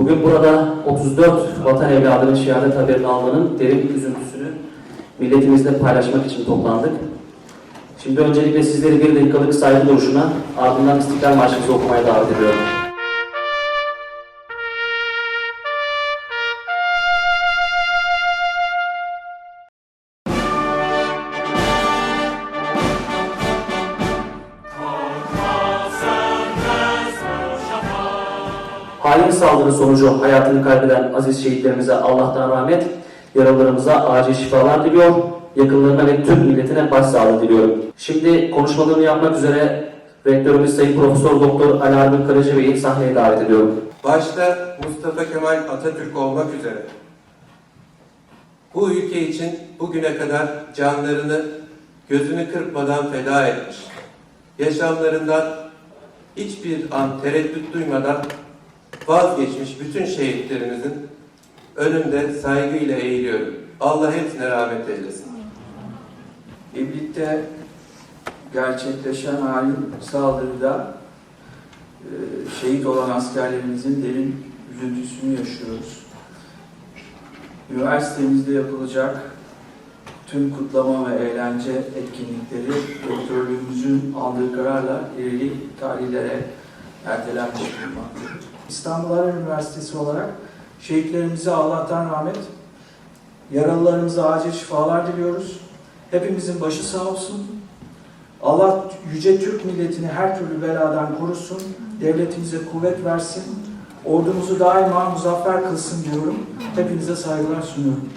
Bugün burada 34 vatan evladının şehadet haberini almanın derin üzüntüsünü milletimizle paylaşmak için toplandık. Şimdi öncelikle sizleri bir dakikalık saygı duruşuna ardından İstiklal Marşımızı okumaya davet ediyorum. Hain saldırı sonucu hayatını kaybeden aziz şehitlerimize Allah'tan rahmet, yaralılarımıza acil şifalar diliyor, yakınlarına ve tüm milletine başsağlığı diliyorum. Şimdi konuşmalarını yapmak üzere Rektörümüz Sayın Profesör Doktor Ali Argun Karaca Bey'i sahneye davet ediyorum. Başta Mustafa Kemal Atatürk olmak üzere bu ülke için bugüne kadar canlarını gözünü kırpmadan feda etmiş. Yaşamlarından hiçbir an tereddüt duymadan vazgeçmiş bütün şehitlerimizin önünde saygıyla eğiliyorum. Allah hepsine rahmet eylesin. İblik'te gerçekleşen hain saldırıda e, şehit olan askerlerimizin derin üzüntüsünü yaşıyoruz. Üniversitemizde yapılacak tüm kutlama ve eğlence etkinlikleri rektörlüğümüzün aldığı kararla ileri tarihlere ertelenmiş bulunmaktadır. İstanbul Harp Üniversitesi olarak şehitlerimize Allah'tan rahmet, yaralılarımıza acil şifalar diliyoruz. Hepimizin başı sağ olsun. Allah yüce Türk milletini her türlü beladan korusun. Devletimize kuvvet versin. Ordumuzu daima muzaffer kılsın diyorum. Hepinize saygılar sunuyorum.